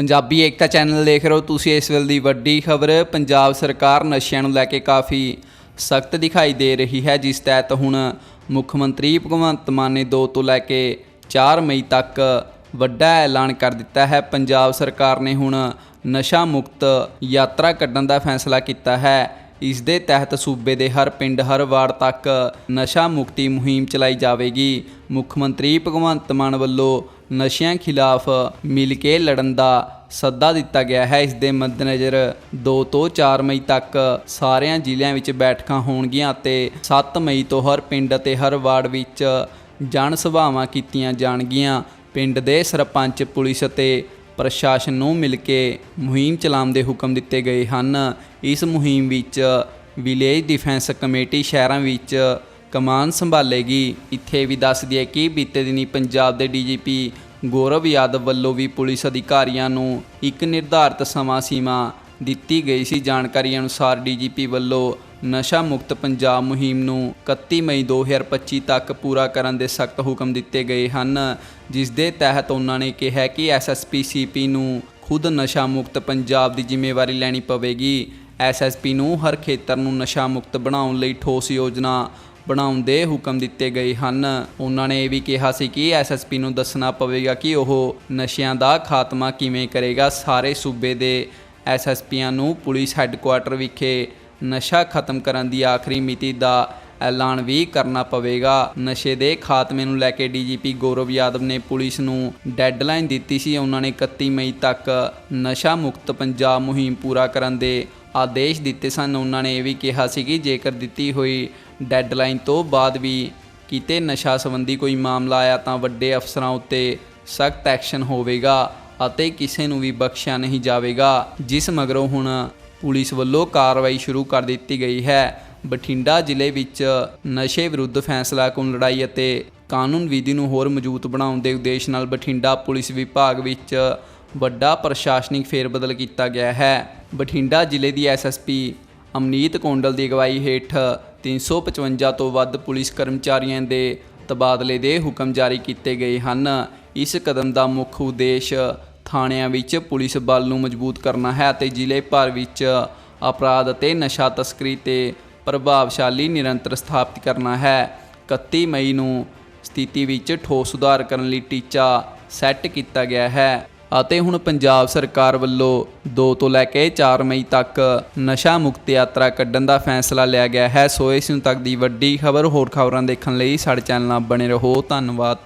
ਪੰਜਾਬੀ ਏਕਤਾ channel ਦੇਖ ਰਹੇ ਹੋ ਤੁਸੀਂ ਇਸ ਵੇਲੇ ਦੀ ਵੱਡੀ ਖਬਰ। ਪੰਜਾਬ ਸਰਕਾਰ ਨਸ਼ਿਆਂ ਨੂੰ ਲੈ ਕੇ ਕਾਫੀ ਸਖਤ ਦਿਖਾਈ ਦੇ ਰਹੀ ਹੈ, ਜਿਸ ਤਹਿਤ ਹੁਣ ਮੁੱਖ ਮੰਤਰੀ ਭਗਵੰਤ ਮਾਨ ਨੇ 2 ਤੋਂ ਲੈ ਕੇ 4 ਮਈ ਤੱਕ ਵੱਡਾ ਐਲਾਨ ਕਰ ਦਿੱਤਾ ਹੈ। ਪੰਜਾਬ ਸਰਕਾਰ ਨੇ ਹੁਣ ਨਸ਼ਾ ਮੁਕਤ ਯਾਤਰਾ ਕੱਢਣ ਦਾ ਫੈਸਲਾ ਕੀਤਾ ਹੈ। ਇਸ ਦੇ ਤਹਿਤ ਸੂਬੇ ਦੇ ਹਰ ਪਿੰਡ ਹਰ ਵਾਰਡ ਤੱਕ ਨਸ਼ਾ ਮੁਕਤੀ ਮੁਹਿੰਮ ਚਲਾਈ ਜਾਵੇਗੀ। ਮੁੱਖ ਮੰਤਰੀ ਭਗਵੰਤ ਮਾਨ ਵੱਲੋਂ ਨਸ਼ਿਆਂ ਖਿਲਾਫ ਮਿਲ ਕੇ ਲੜਨ ਦਾ ਸੱਦਾ ਦਿੱਤਾ ਗਿਆ ਹੈ। ਇਸ ਦੇ ਮੱਦੇਨਜ਼ਰ 2 ਤੋਂ 4 ਮਈ ਤੱਕ ਸਾਰਿਆਂ ਜ਼ਿਲ੍ਹਿਆਂ ਵਿੱਚ ਬੈਠਕਾਂ ਹੋਣਗੀਆਂ ਅਤੇ 7 ਮਈ ਤੋਂ ਹਰ ਪਿੰਡ ਅਤੇ ਹਰ ਵਾਰਡ ਵਿੱਚ ਜਨ ਸਭਾਵਾਂ ਕੀਤੀਆਂ ਜਾਣਗੀਆਂ। ਪਿੰਡ ਦੇ ਸਰਪੰਚ, ਪੁਲਿਸ ਅਤੇ ਪ੍ਰਸ਼ਾਸਨ ਨੂੰ ਮਿਲ ਕੇ ਮੁਹਿੰਮ ਚਲਾਉਣ ਦੇ ਹੁਕਮ ਦਿੱਤੇ ਗਏ ਹਨ। ਇਸ ਮੁਹਿੰਮ ਵਿੱਚ ਵਿਲੇਜ ਡਿਫੈਂਸ ਕਮੇਟੀ ਸ਼ਹਿਰਾਂ ਵਿੱਚ ਕਮਾਨ ਸੰਭਾਲੇਗੀ। ਇੱਥੇ ਵੀ ਦੱਸ ਦਈਏ ਕਿ ਬੀਤੇ ਦਿਨੀ ਪੰਜਾਬ ਦੇ ਡੀਜੀਪੀ ਗੌਰਵ ਯਾਦਵ ਵੱਲੋਂ ਵੀ ਪੁਲਿਸ ਅਧਿਕਾਰੀਆਂ ਨੂੰ ਇੱਕ ਨਿਰਧਾਰਤ ਸਮਾਂ ਸੀਮਾ ਦਿੱਤੀ ਗਈ ਸੀ। ਜਾਣਕਾਰੀ ਅਨੁਸਾਰ ਡੀਜੀਪੀ ਵੱਲੋਂ ਨਸ਼ਾ ਮੁਕਤ ਪੰਜਾਬ ਮੁਹਿੰਮ ਨੂੰ 31 ਮਈ 2025 ਤੱਕ ਪੂਰਾ ਕਰਨ ਦੇ ਸਖਤ ਹੁਕਮ ਦਿੱਤੇ ਗਏ ਹਨ। ਜਿਸ ਦੇ ਤਹਿਤ ਉਹਨਾਂ ਨੇ ਕਿਹਾ ਕਿ ਐਸਐਸਪੀ ਸੀਪੀ ਨੂੰ ਖੁਦ ਨਸ਼ਾ ਮੁਕਤ ਪੰਜਾਬ ਦੀ ਜ਼ਿੰਮੇਵਾਰੀ ਲੈਣੀ ਪਵੇਗੀ। ਐਸਐਸਪੀ ਨੂੰ ਹਰ ਖੇਤਰ ਨੂੰ ਨਸ਼ਾ ਮੁਕਤ ਬਣਾਉਣ ਲਈ ਠੋਸ ਯੋਜਨਾ ਬਣਾਉਣ ਦੇ ਹੁਕਮ ਦਿੱਤੇ ਗਏ ਹਨ। ਉਹਨਾਂ ਨੇ ਇਹ ਵੀ ਕਿਹਾ ਸੀ ਕਿ ਐਸਐਸਪੀ ਨੂੰ ਦੱਸਣਾ ਪਵੇਗਾ ਕਿ ਉਹ ਨਸ਼ਿਆਂ ਦਾ ਖਾਤਮਾ ਕਿਵੇਂ ਕਰੇਗਾ। ਸਾਰੇ ਸੂਬੇ ਦੇ ਐਸਐਸਪੀਆਂ ਨੂੰ ਪੁਲਿਸ ਹੈੱਡਕੁਆਟਰ ਵਿਖੇ ਨਸ਼ਾ ਖਤਮ ਕਰਨ ਦੀ ਆਖਰੀ ਮਿਤੀ ਦਾ ਐਲਾਨ ਵੀ ਕਰਨਾ ਪਵੇਗਾ। ਨਸ਼ੇ ਦੇ ਖਾਤਮੇ ਨੂੰ ਲੈ ਕੇ ਡੀਜੀਪੀ ਗੌਰਵ ਯਾਦਵ ਨੇ ਪੁਲਿਸ ਨੂੰ ਡੈੱਡਲਾਈਨ ਦਿੱਤੀ ਸੀ। ਉਹਨਾਂ ਨੇ 31 ਮਈ ਤੱਕ ਨਸ਼ਾ ਮੁਕਤ ਪੰਜਾਬ ਮੁਹਿੰਮ ਪੂਰਾ ਕਰਨ ਦੇ ਆਦੇਸ਼ ਦਿੱਤੇ ਸਨ। ਉਹਨਾਂ ਨੇ ਇਹ ਵੀ ਕਿਹਾ ਸੀ ਕਿ ਜੇਕਰ ਦਿੱਤੀ ਹੋਈ ਡੈੱਡਲਾਈਨ ਤੋਂ ਬਾਅਦ ਵੀ ਕਿਤੇ ਨਸ਼ਾ ਸੰਬੰਧੀ ਕੋਈ ਮਾਮਲਾ ਆਇਆ ਤਾਂ ਵੱਡੇ ਅਫਸਰਾਂ ਉੱਤੇ ਸਖਤ ਐਕਸ਼ਨ ਹੋਵੇਗਾ ਅਤੇ ਕਿਸੇ ਨੂੰ ਵੀ ਬਖਸ਼ਿਆ ਨਹੀਂ ਜਾਵੇਗਾ। ਜਿਸ ਮਗਰੋਂ ਹੁਣ ਪੁਲਿਸ ਵੱਲੋਂ ਕਾਰਵਾਈ ਸ਼ੁਰੂ ਕਰ ਦਿੱਤੀ ਗਈ ਹੈ। ਬਠਿੰਡਾ ਜ਼ਿਲ੍ਹੇ ਵਿੱਚ ਨਸ਼ੇ ਵਿਰੁੱਧ ਫੈਸਲਾ ਕੁਨ ਲੜਾਈ ਅਤੇ ਕਾਨੂੰਨ ਵਿਧੀ ਨੂੰ ਹੋਰ ਮਜ਼ਬੂਤ ਬਣਾਉਣ ਦੇ ਉਦੇਸ਼ ਨਾਲ ਬਠਿੰਡਾ ਪੁਲਿਸ ਵਿਭਾਗ ਵਿੱਚ ਵੱਡਾ ਪ੍ਰਸ਼ਾਸਨਿਕ ਫੇਰਬਦਲ ਕੀਤਾ ਗਿਆ ਹੈ। ਬਠਿੰਡਾ ਜ਼ਿਲ੍ਹੇ ਦੀ ਐਸਐਸਪੀ ਅਮਨੀਤ ਕੌਂਡਲ ਦੀ ਅਗਵਾਈ ਹੇਠ 355 ਤੋਂ ਵੱਧ ਪੁਲਿਸ ਕਰਮਚਾਰੀਆਂ ਦੇ ਤਬਾਦਲੇ ਦੇ ਹੁਕਮ ਜਾਰੀ ਕੀਤੇ ਗਏ ਹਨ। ਇਸ ਕਦਮ ਦਾ ਮੁੱਖ ਉਦੇਸ਼ ਥਾਣਿਆਂ ਵਿੱਚ ਪੁਲਿਸ ਬਲ ਨੂੰ ਮਜ਼ਬੂਤ ਕਰਨਾ ਹੈ ਅਤੇ ਜ਼ਿਲ੍ਹੇ ਭਰ ਵਿੱਚ ਅਪਰਾਧ ਅਤੇ ਨਸ਼ਾ ਤਸਕਰੀ ਤੇ ਪ੍ਰਭਾਵਸ਼ਾਲੀ ਨਿਰੰਤਰ ਸਥਾਪਿਤ ਕਰਨਾ ਹੈ। 31 ਮਈ ਨੂੰ ਸਥਿਤੀ ਵਿੱਚ ਠੋਸ ਸੁਧਾਰ ਕਰਨ ਲਈ ਟੀਚਾ ਸੈੱਟ ਕੀਤਾ ਗਿਆ ਹੈ ਅਤੇ ਹੁਣ ਪੰਜਾਬ ਸਰਕਾਰ ਵੱਲੋਂ 2 ਤੋਂ ਲੈ ਕੇ 4 ਮਈ ਤੱਕ ਨਸ਼ਾ ਮੁਕਤ ਯਾਤਰਾ ਕੱਢਣ ਦਾ ਫੈਸਲਾ ਲਿਆ ਗਿਆ ਹੈ। ਸੋ ਇਸ ਨੂੰ ਤੱਕ ਦੀ ਵੱਡੀ ਖਬਰ ਹੋਰ ਖਬਰਾਂ ਦੇਖਣ ਲਈ ਸਾਡੇ ਚੈਨਲ ਨਾਲ ਬਣੇ ਰਹੋ। ਧੰਨਵਾਦ।